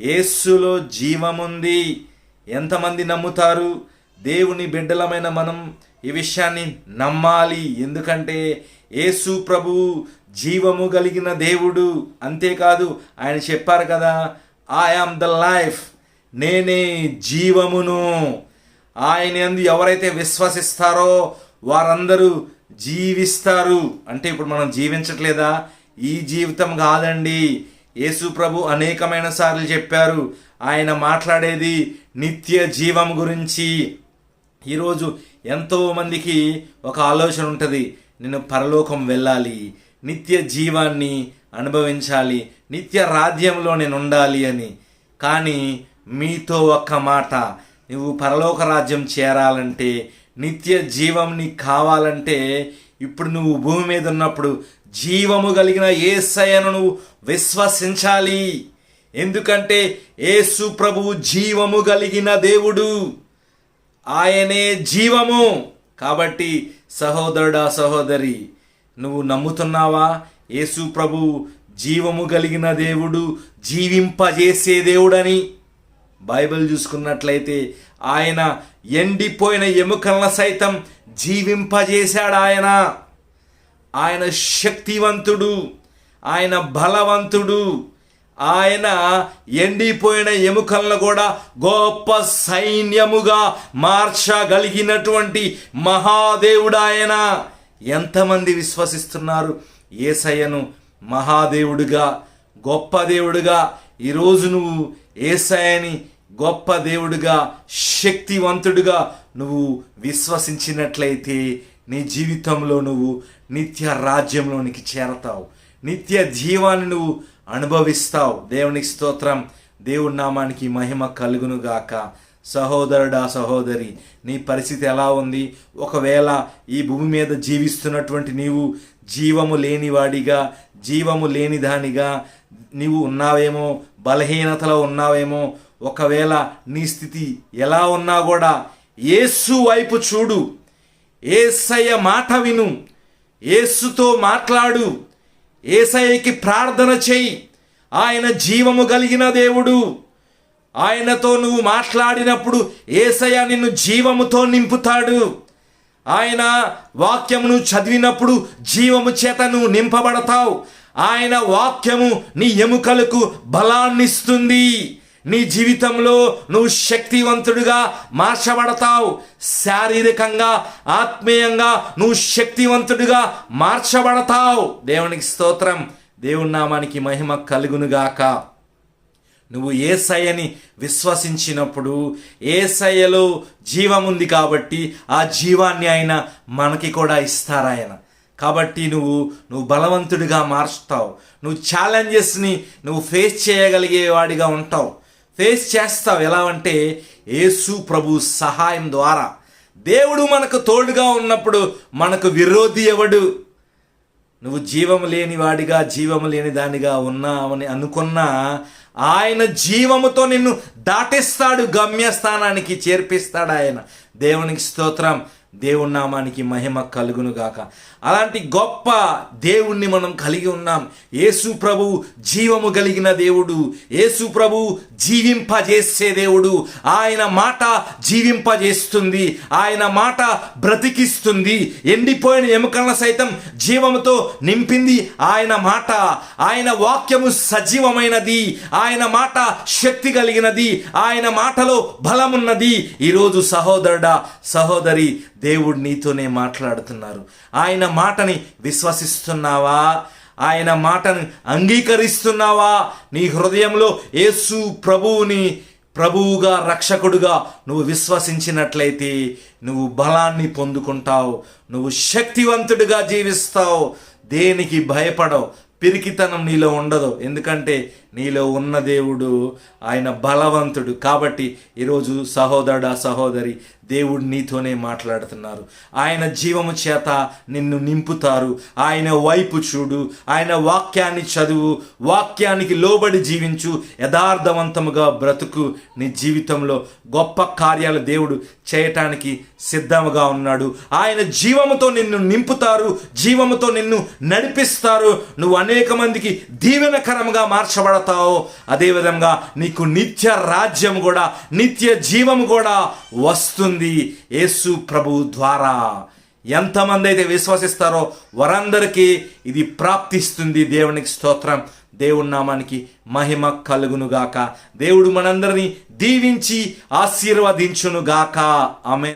ఏసులో జీవముంది. ఎంతమంది నమ్ముతారు? దేవుని బిడ్డలమైన మనం ఈ విషయాన్ని నమ్మాలి. ఎందుకంటే యేసు ప్రభు జీవము కలిగిన దేవుడు. అంతేకాదు ఆయన చెప్పారు కదా ఐ ఆమ్ ద లైఫ్ నేనే జీవమును. ఆయన ఎందు ఎవరైతే విశ్వసిస్తారో వారందరూ జీవిస్తారు. అంటే ఇప్పుడు మనం జీవించట్లేదా? ఈ జీవితం కాదండి. యేసు ప్రభు అనేకమైన సార్లు చెప్పారు. ఆయన మాట్లాడేది నిత్య జీవం గురించి. ఈరోజు ఎంతో మందికి ఒక ఆలోచన ఉంటుంది. నేను పరలోకం వెళ్ళాలి. నిత్య జీవాన్ని అనుభవించాలి. నిత్య రాజ్యంలో నేను ఉండాలి అని. కానీ మీతో ఒక్క మాట. నువ్వు పరలోక రాజ్యం చేరాలంటే నిత్య జీవం నీకు కావాలంటే ఇప్పుడు నువ్వు భూమి మీద ఉన్నప్పుడు జీవము కలిగిన ఏసయ్యను నువ్వు విశ్వసించాలి. ఎందుకంటే యేసు ప్రభువు జీవము కలిగిన దేవుడు. ఆయనే జీవము. కాబట్టి సహోదరుడా సహోదరి నువ్వు నమ్ముతున్నావా? యేసు ప్రభు జీవము కలిగిన దేవుడు జీవింపజేసే దేవుడని. బైబిల్ చూసుకున్నట్లయితే ఆయన ఎండిపోయిన ఎముకలను సైతం జీవింపజేశాడు ఆయన. ఆయన శక్తివంతుడు ఆయన బలవంతుడు. ఆయన ఎండిపోయిన ఎముకలను కూడా గొప్ప సైన్యముగా మార్చగలిగినటువంటి మహాదేవుడు ఆయన. ఎంతమంది విశ్వసిస్తున్నారు? ఏసయ్యను మహాదేవుడిగా గొప్ప దేవుడుగా. ఈరోజు నువ్వు ఏసయ్యని గొప్ప దేవుడుగా శక్తివంతుడుగా నువ్వు విశ్వసించినట్లయితే నీ జీవితంలో నువ్వు నిత్య రాజ్యంలోనికి చేరతావు. నిత్య జీవాన్ని నువ్వు అనుభవిస్తావు. దేవునికి స్తోత్రం. దేవుడి నామానికి మహిమ కలుగును గాక సహోదరుడా సహోదరి నీ పరిస్థితి ఎలా ఉంది? ఒకవేళ ఈ భూమి మీద జీవిస్తున్నటువంటి నీవు జీవము లేనివాడిగా జీవము లేని దానిగా నీవు ఉన్నావేమో బలహీనతలో ఉన్నావేమో ఒకవేళ నీ స్థితి ఎలా ఉన్నా కూడా ఏసు వైపు చూడు. ఏసయ్య మాట విను. ఏసుతో మాట్లాడు. ఏసయ్యకి ప్రార్థన చెయ్యి ఆయన జీవము కలిగిన దేవుడు. ఆయనతో నువ్వు మాట్లాడినప్పుడు ఏసయ్య నిన్ను జీవముతో నింపుతాడు. ఆయన వాక్యమును చదివినప్పుడు జీవము చేత నువ్వు నింపబడతావు. ఆయన వాక్యము నీ ఎముకలకు బలాన్నిస్తుంది. నీ జీవితంలో నువ్వు శక్తివంతుడిగా మార్చబడతావు. శారీరకంగా ఆత్మీయంగా నువ్వు శక్తివంతుడిగా మార్చబడతావు. దేవునికి స్తోత్రం. దేవుని నామానికి మహిమ కలుగునుగాక. నువ్వు ఏసయ్యని విశ్వసించినప్పుడు ఏసయ్యలో జీవముంది కాబట్టి ఆ జీవాన్ని ఆయన మనకి కూడా ఇస్తారాయన కాబట్టి నువ్వు నువ్వు బలవంతుడిగా మార్చుతావు. నువ్వు ఛాలెంజెస్ని నువ్వు ఫేస్ చేయగలిగే వాడిగా ఉంటావు. ఫేస్ చేస్తావు ఎలా అంటే యేసు ప్రభు సహాయం ద్వారా. దేవుడు మనకు తోడుగా ఉన్నప్పుడు మనకు విరోధి ఎవడు? నువ్వు జీవము లేని వాడిగా జీవము లేని దానిగా ఉన్నావని అనుకున్నా ఆయన జీవముతో నిన్ను దాటిస్తాడు గమ్యస్థానానికి చేర్పిస్తాడు ఆయన. దేవునికి స్తోత్రం. దేవుని నామానికి మహిమ కలుగును గాక. అలాంటి గొప్ప దేవుణ్ణి మనం కలిగి ఉన్నాం. యేసు ప్రభు జీవము కలిగిన దేవుడు. యేసు ప్రభు జీవింపజేసే దేవుడు. ఆయన మాట జీవింపజేస్తుంది. ఆయన మాట బ్రతికిస్తుంది. ఎండిపోయిన ఎముకలను సైతం జీవముతో నింపింది ఆయన మాట. ఆయన వాక్యము సజీవమైనది. ఆయన మాట శక్తి కలిగినది. ఆయన మాటలో బలమున్నది. ఈరోజు సహోదరుడా సహోదరి దేవుడు నీతోనే మాట్లాడుతున్నారు. ఆయన మాటని విశ్వసిస్తున్నావా? ఆయన మాటను అంగీకరిస్తున్నావా? నీ హృదయంలో యేసు ప్రభువుని ప్రభువుగా రక్షకుడుగా నువ్వు విశ్వసించినట్లయితే నువ్వు బలాన్ని పొందుకుంటావు. నువ్వు శక్తివంతుడిగా జీవిస్తావు. దేనికి భయపడవు. పిరికితనం నీలో ఉండదు. ఎందుకంటే నీలో ఉన్న దేవుడు ఆయన బలవంతుడు. కాబట్టి ఈరోజు సహోదరుడా సహోదరి దేవుడు నీతోనే మాట్లాడుతున్నారు. ఆయన జీవము చేత నిన్ను నింపుతారు. ఆయన వైపు చూడు. ఆయన వాక్యాన్ని చదువు. వాక్యానికి లోబడి జీవించు. యథార్థవంతముగా బ్రతుకు నీ జీవితంలో. గొప్ప కార్యాలు దేవుడు చేయటానికి సిద్ధముగా ఉన్నాడు. ఆయన జీవముతో నిన్ను నింపుతారు. జీవముతో నిన్ను నడిపిస్తారు. నువ్వు అనేక మందికి దీవెనకరంగా మార్చబడతావు. అదేవిధంగా నీకు నిత్య రాజ్యం కూడా నిత్య జీవము కూడా వస్తుంది. యేసు ప్రభు ద్వారా. ఎంతమంది అయితే విశ్వసిస్తారో వారందరికీ ఇది ప్రాప్తిస్తుంది. దేవునికి స్తోత్రం. దేవుడి నామానికి మహిమ కలుగునుగాక. దేవుడు మనందరినీ దీవించి ఆశీర్వదించునుగాక. ఆమె